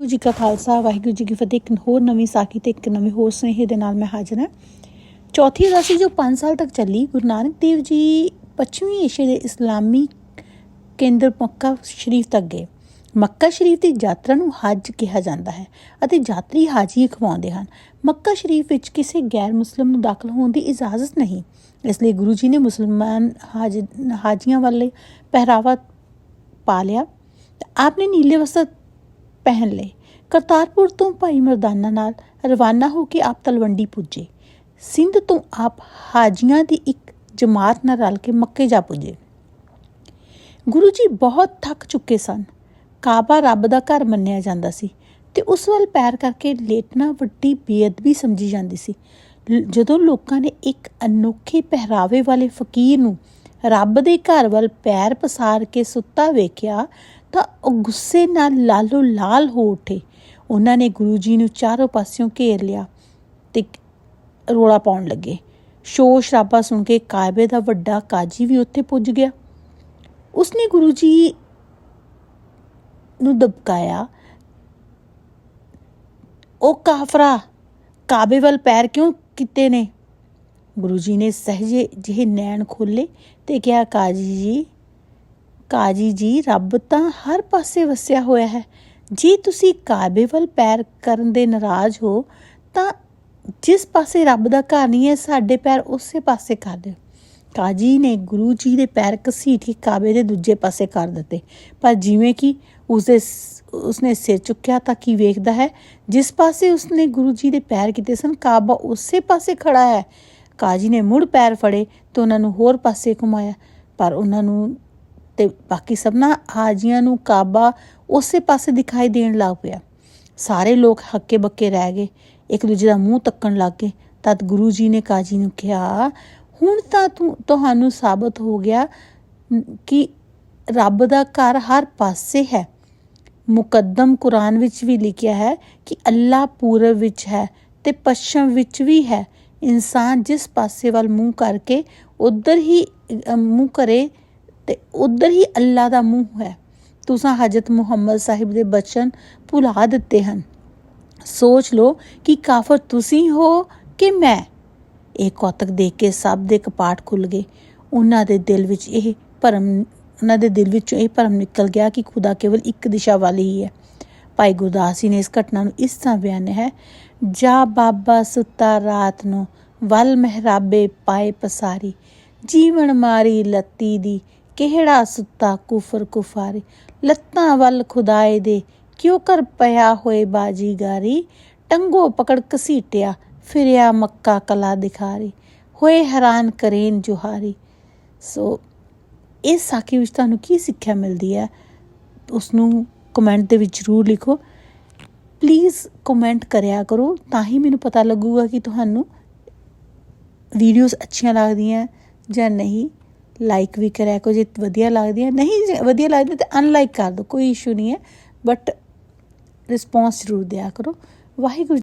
ਵਾਹਿਗੁਰੂ ਜੀ ਕਾ ਖਾਲਸਾ, ਵਾਹਿਗੁਰੂ ਜੀ ਕੀ ਫਤਿਹ। ਇੱਕ ਹੋਰ ਨਵੀਂ ਸਾਖੀ ਤੇ ਇੱਕ ਨਵੇਂ ਹੋਰ ਸੁਨੇਹੇ ਦੇ ਨਾਲ ਮੈਂ ਹਾਜ਼ਰ ਹਾਂ। ਚੌਥੀ ਉਦਾਸੀ ਜੋ 5 ਸਾਲ ਤੱਕ ਚੱਲੀ, ਗੁਰੂ ਨਾਨਕ ਦੇਵ ਜੀ ਪੱਛਮੀ ਏਸ਼ੀਆ ਦੇ ਇਸਲਾਮੀ ਕੇਂਦਰ ਮੱਕਾ ਸ਼ਰੀਫ ਤੱਕ ਗਏ। ਮੱਕਾ ਸ਼ਰੀਫ ਦੀ ਯਾਤਰਾ ਨੂੰ ਹੱਜ ਕਿਹਾ ਜਾਂਦਾ ਹੈ ਅਤੇ ਯਾਤਰੀ ਹਾਜੀ ਖਵਾਉਂਦੇ ਹਨ। ਮੱਕਾ ਸ਼ਰੀਫ ਵਿੱਚ ਕਿਸੇ ਗੈਰ ਮੁਸਲਮ ਨੂੰ ਦਾਖਲ ਹੋਣ ਦੀ ਇਜਾਜ਼ਤ ਨਹੀਂ। ਇਸ ਲਈ ਗੁਰੂ ਜੀ ਨੇ ਮੁਸਲਮਾਨ ਹਾਜ ਹਾਜੀਆਂ ਵਾਲੇ ਪਹਿਰਾਵਾ ਪਾ ਲਿਆ। ਤੇ ਆਪਨੇ ਨੀਲੇ ਵਸਤਰ ਪਹਿਨ ਲਏ। ਕਰਤਾਰਪੁਰ ਤੋਂ ਭਾਈ ਮਰਦਾਨਾ ਨਾਲ ਰਵਾਨਾ ਹੋ ਕੇ ਆਪ ਤਲਵੰਡੀ ਪੁੱਜੇ। ਸਿੰਧ ਤੋਂ ਆਪ ਹਾਜੀਆਂ ਦੀ ਇੱਕ ਜਮਾਤ ਨਾਲ ਰਲ ਕੇ ਮੱਕੇ ਜਾ ਪੁੱਜੇ। ਗੁਰੂ ਜੀ ਬਹੁਤ ਥੱਕ ਚੁੱਕੇ ਸਨ। ਕਾਬਾ ਰੱਬ ਦਾ ਘਰ ਮੰਨਿਆ ਜਾਂਦਾ ਸੀ ਤੇ ਉਸ ਵੱਲ ਪੈਰ ਕਰਕੇ ਲੇਟਣਾ ਵੱਡੀ ਬੇਅਦਬੀ ਸਮਝੀ ਜਾਂਦੀ ਸੀ। ਜਦੋਂ ਲੋਕਾਂ ਨੇ ਇੱਕ ਅਨੋਖੇ ਪਹਿਰਾਵੇ ਵਾਲੇ ਫਕੀਰ ਨੂੰ ਰੱਬ ਦੇ ਘਰ ਵੱਲ ਪੈਰ ਪਸਾਰ ਕੇ ਸੁੱਤਾ ਵੇਖਿਆ ਤਾਂ ਉਹ ਗੁੱਸੇ ਨਾਲ ਲਾਲੋ ਲਾਲ ਹੋ ਉੱਠੇ। ਉਹਨਾਂ ਨੇ ਗੁਰੂ ਜੀ ਨੂੰ ਚਾਰੋਂ ਪਾਸਿਓਂ ਘੇਰ ਲਿਆ ਤੇ ਰੋਲਾ ਪਾਉਣ ਲੱਗੇ। ਸ਼ੋਰ ਸ਼ਰਾਬਾ ਸੁਣ ਕੇ ਕਾਇਬੇ ਦਾ ਵੱਡਾ ਕਾਜੀ ਵੀ ਉੱਥੇ ਪੁੱਜ ਗਿਆ। ਉਸਨੇ ਗੁਰੂ ਜੀ ਨੂੰ ਦਬਕਾਇਆ। ਉਹ ਕਾਫਰਾ, ਕਾਬੇ ਵੱਲ ਪੈਰ ਕਿਉਂ ਕੀਤੇ ਨੇ? ਗੁਰੂ ਜੀ ਨੇ ਸਹਜੇ ਜਿਹੇ ਨੈਣ ਖੋਲੇ ਤੇ ਕਿਹਾ, ਕਾਜੀ ਜੀ ਕਾਜੀ ਜੀ, ਰੱਬ ਤਾਂ ਹਰ ਪਾਸੇ ਵਸਿਆ ਹੋਇਆ ਹੈ। ਜੇ ਤੁਸੀਂ ਕਾਬੇ ਵੱਲ ਪੈਰ ਕਰਨ ਦੇ ਨਾਰਾਜ਼ ਹੋ, ਤਾਂ ਜਿਸ ਪਾਸੇ ਰੱਬ ਦਾ ਘਰ ਨਹੀਂ ਹੈ, ਸਾਡੇ ਪੈਰ ਉਸੇ ਪਾਸੇ ਕਰ ਦਿਓ। ਕਾਜੀ ਨੇ ਗੁਰੂ ਜੀ ਦੇ ਪੈਰ ਘਸੀਟ ਕੇ ਕਾਬੇ ਦੇ ਦੂਜੇ ਪਾਸੇ ਕਰ ਦਿੱਤੇ। ਪਰ ਜਿਵੇਂ ਕਿ ਉਸਦੇ ਉਸਨੇ ਸਿਰ ਚੁੱਕਿਆ ਤਾਂ ਕੀ ਵੇਖਦਾ ਹੈ? ਜਿਸ ਪਾਸੇ ਉਸਨੇ ਗੁਰੂ ਜੀ ਦੇ ਪੈਰ ਕੀਤੇ ਸਨ, ਕਾਬਾ ਉਸੇ ਪਾਸੇ ਖੜਾ ਹੈ। ਕਾਜੀ ਨੇ ਮੁੜ ਪੈਰ ਫੜੇ ਤੇ ਉਹਨਾਂ ਨੂੰ ਹੋਰ ਪਾਸੇ ਘੁਮਾਇਆ, ਪਰ ਉਹਨਾਂ ਨੂੰ ਤੇ ਬਾਕੀ ਸਭਨਾ ਹਾਜੀਆਂ ਨੂੰ ਕਾਬਾ ਉਸੇ ਪਾਸੇ ਦਿਖਾਈ ਦੇਣ ਲੱਗ ਪਿਆ। ਸਾਰੇ ਲੋਕ ਹੱਕੇ ਬੱਕੇ ਰਹਿ ਗਏ। ਇੱਕ ਦੂਜੇ ਦਾ ਮੂੰਹ ਤੱਕਣ ਲੱਗ ਗਏ। ਤਦ ਗੁਰੂ ਜੀ ਨੇ ਕਾਜੀ ਨੂੰ ਕਿਹਾ, ਹੁਣ ਤਾਂ ਤੂੰ, ਤੁਹਾਨੂੰ ਸਾਬਤ ਹੋ ਗਿਆ ਕਿ ਰੱਬ ਦਾ ਘਰ ਹਰ ਪਾਸੇ ਹੈ। ਮੁਕੱਦਮ ਕੁਰਾਨ ਵਿੱਚ ਵੀ ਲਿਖਿਆ ਹੈ ਕਿ ਅੱਲਾ ਪੂਰਬ ਵਿੱਚ ਹੈ ਤੇ ਪੱਛਮ ਵਿੱਚ ਵੀ ਹੈ। ਇਨਸਾਨ ਜਿਸ ਪਾਸੇ ਵੱਲ ਮੂੰਹ ਕਰਕੇ, ਉਧਰ ਹੀ ਮੂੰਹ ਕਰੇ ਤੇ ਉਧਰ ਹੀ ਅੱਲਾ ਦਾ ਮੂੰਹ ਹੈ। ਤੁਸੀਂ ਹਜਰਤ ਮੁਹੰਮਦ ਸਾਹਿਬ ਦੇ ਬਚਨ ਭੁਲਾ ਦਿੱਤੇ ਹਨ। ਸੋਚ ਲਓ ਕਿ ਕਾਫਰ ਤੁਸੀਂ ਹੋ ਕਿ ਮੈਂ? ਇਹ ਕੌਤਕ ਦੇਖ ਕੇ ਸਭ ਦੇ ਕਪਾਟ ਖੁੱਲ ਗਏ। ਉਹਨਾਂ ਦੇ ਦਿਲ ਵਿੱਚ ਇਹ ਭਰਮ, ਉਹਨਾਂ ਦੇ ਦਿਲ ਵਿੱਚੋਂ ਇਹ ਭਰਮ ਨਿਕਲ ਗਿਆ ਕਿ ਖੁਦਾ ਕੇਵਲ ਇੱਕ ਦਿਸ਼ਾ ਵਾਲੀ ਹੀ ਹੈ। ਭਾਈ ਗੁਰਦਾਸ ਜੀ ਨੇ ਇਸ ਘਟਨਾ ਨੂੰ ਇਸ ਤਰ੍ਹਾਂ ਬਿਆਨਿਆ ਹੈ, ਜਾ ਬਾਬਾ ਸੁੱਤਾ ਰਾਤ ਨੂੰ, ਵੱਲ ਮਹਿਰਾਬੇ ਪਾਏ ਪਸਾਰੀ, ਜੀਵਨ ਮਾਰੀ ਲੱਤੀ ਦੀ ਕਿਹੜਾ ਸੁੱਤਾ ਕੁਫਰ ਕੁਫਾਰੀ? ਲੱਤਾਂ ਵੱਲ ਖੁਦਾਏ ਦੇ ਕਿਉਂ ਕਰ ਪਿਆ ਹੋਏ ਬਾਜੀਗਾਰੀ? ਟੰਗੋ ਪਕੜ ਕਸੀਟਿਆ ਫਿਰਿਆ ਮੱਕਾ ਕਲਾ ਦਿਖਾਰੀ। ਹੋਏ ਹੈਰਾਨ ਕਰੇਨ ਜੁਹਾਰੀ। ਸੋ, ਇਸ ਸਾਖੀ ਵਿੱਚ ਤੁਹਾਨੂੰ ਕੀ ਸਿੱਖਿਆ ਮਿਲਦੀ ਹੈ? ਉਸ ਨੂੰ ਕਮੈਂਟ ਦੇ ਵਿੱਚ ਜ਼ਰੂਰ ਲਿਖੋ। ਪਲੀਜ਼ ਕਮੈਂਟ ਕਰਿਆ ਕਰੋ, ਤਾਂ ਹੀ ਮੈਨੂੰ ਪਤਾ ਲੱਗੂਗਾ ਕਿ ਤੁਹਾਨੂੰ ਵੀਡੀਓਜ਼ ਅੱਛੀਆਂ ਲੱਗਦੀਆਂ ਜਾਂ ਨਹੀਂ। ਲਾਈਕ ਵੀ ਕਰਿਆ ਕੋ ਜੇ ਵਧੀਆ ਲੱਗਦੀਆਂ ਨਹੀਂ, ਜੇ ਵਧੀਆ ਲੱਗਦੀ ਤਾਂ ਅਨਲਾਈਕ ਕਰ ਦਿਓ ਕੋਈ ਇਸ਼ੂ ਨਹੀਂ ਹੈ। ਬਟ ਰਿਸਪੌਂਸ ਜ਼ਰੂਰ ਦਿਆ ਕਰੋ। ਵਾਹਿਗੁਰੂ